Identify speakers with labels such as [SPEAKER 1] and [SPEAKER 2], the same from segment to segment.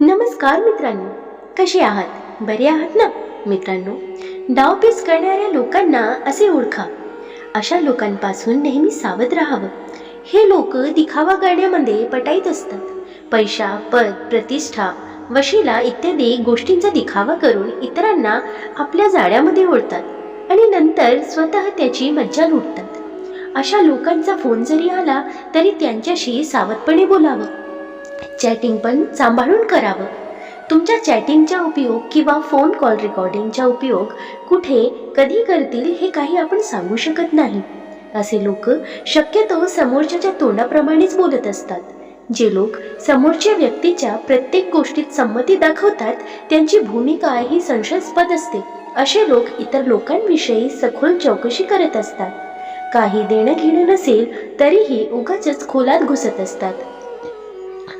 [SPEAKER 1] नमस्कार मित्रांनो कसे आहात? बरे आहात ना? मित्रांनो डावपेच करणाऱ्या लोकांना असे ओळखा. अशा लोकांपासून नेहमी सावध राहावं. हे लोक दिखावा करण्यामध्ये पटाईत असतात. पैसा पद प्रतिष्ठा वशिला इत्यादी गोष्टींचा दिखावा करून इतरांना आपल्या जाळ्यामध्ये ओढतात आणि नंतर स्वतः त्याची मज्जा लुटतात. अशा लोकांचा फोन जरी आला तरी त्यांच्याशी सावधपणे बोलावं. चॅटिंग पण सांभाळून करावं. तुमच्या चॅटिंगचा उपयोग किंवा फोन कॉल रेकॉर्डिंगचा उपयोग कुठे कधी करतील हे काही आपण सांगू शकत नाही. असे लोक शक्यतो समोरच्याच्या तोंडाप्रमाणेच बोलत असतात. जे लोक समोरच्या व्यक्तीच्या प्रत्येक गोष्टीत संमती दाखवतात त्यांची भूमिका ही संशयास्पद असते. असे लोक इतर लोकांविषयी सखोल चौकशी करत असतात. काही देणं घेणं नसेल तरीही उगाच खोलात घुसत असतात.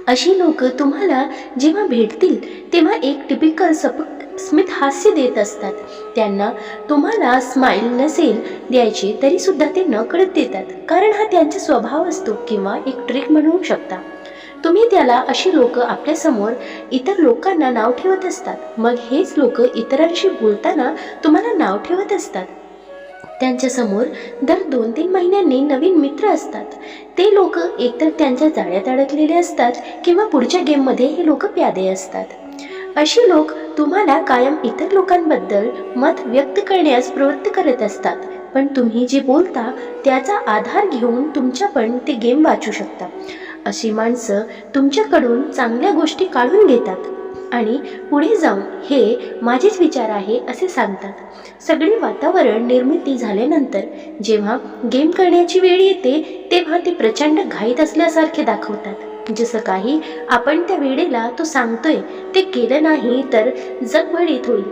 [SPEAKER 1] अशी लोक तुम्हाला जेव्हा भेटतील तेव्हा एक टिपिकल सपक स्मित हास्य देत असतात. त्यांना तुम्हाला स्माईल नसेल द्यायची तरी सुद्धा ते न कळत देतात. कारण हा त्यांचा स्वभाव असतो किंवा एक ट्रिक म्हणू शकता. तुम्ही त्याला अशी लोक आपल्यासमोर इतर लोकांना नाव ठेवत असतात. मग हेच लोक इतरांशी बोलताना तुम्हाला नाव ठेवत असतात. त्यांच्यासमोर दर दोन तीन महिन्यांनी नवीन मित्र असतात. ते लोक एकतर त्यांच्या जाळ्यात अडकलेले असतात किंवा पुढच्या गेममध्ये हे लोक प्यादे असतात. अशी लोक तुम्हाला कायम इतर लोकांबद्दल मत व्यक्त करण्यास प्रवृत्त करत असतात. पण तुम्ही जे बोलता त्याचा आधार घेऊन तुमच्या पण ते गेम वाचू शकता. अशी माणसं तुमच्याकडून चांगल्या गोष्टी काढून घेतात. आणि पुढे जाऊन हे माझेच विचार आहे असे सांगतात. सगळे वातावरण निर्मिती झाल्यानंतर जेव्हा गेम करण्याची वेळ येते तेव्हा ते प्रचंड घाईत असल्यासारखे दाखवतात. जसं काही आपण त्या वेळेला तो सांगतोय ते केलं नाही तर जगभडीत होईल.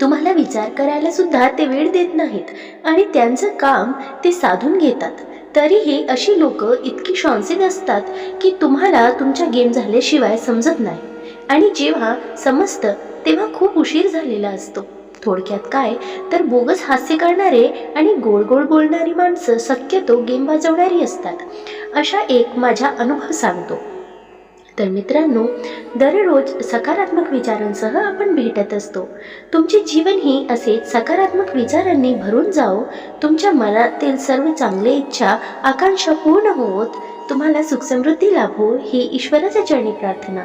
[SPEAKER 1] तुम्हाला विचार करायला सुद्धा ते वेळ देत नाहीत आणि त्यांचं काम ते साधून घेतात. तरीही अशी लोक इतकी शॉन्सिक असतात की तुम्हाला तुमच्या गेम झाल्याशिवाय समजत नाही. आणि जेव्हा समजतं तेव्हा खूप उशीर झालेला असतो. थोडक्यात काय? तर बोगस हास्य करणारे आणि गोड गोड बोलणारी माणसं शक्यतो गेम वाजवणारी असतात. अशा एक माझा अनुभव सांगतो. तर मित्रांनो दररोज सकारात्मक विचारांसह आपण भेटत असतो. तुमचे जीवनही असे सकारात्मक विचारांनी भरून जाओ तुमच्या मनातील सर्व चांगले इच्छा आकांक्षा पूर्ण होत तुम्हाला सुखसमृद्धी लाभो ही ईश्वराच्या चरणी प्रार्थना.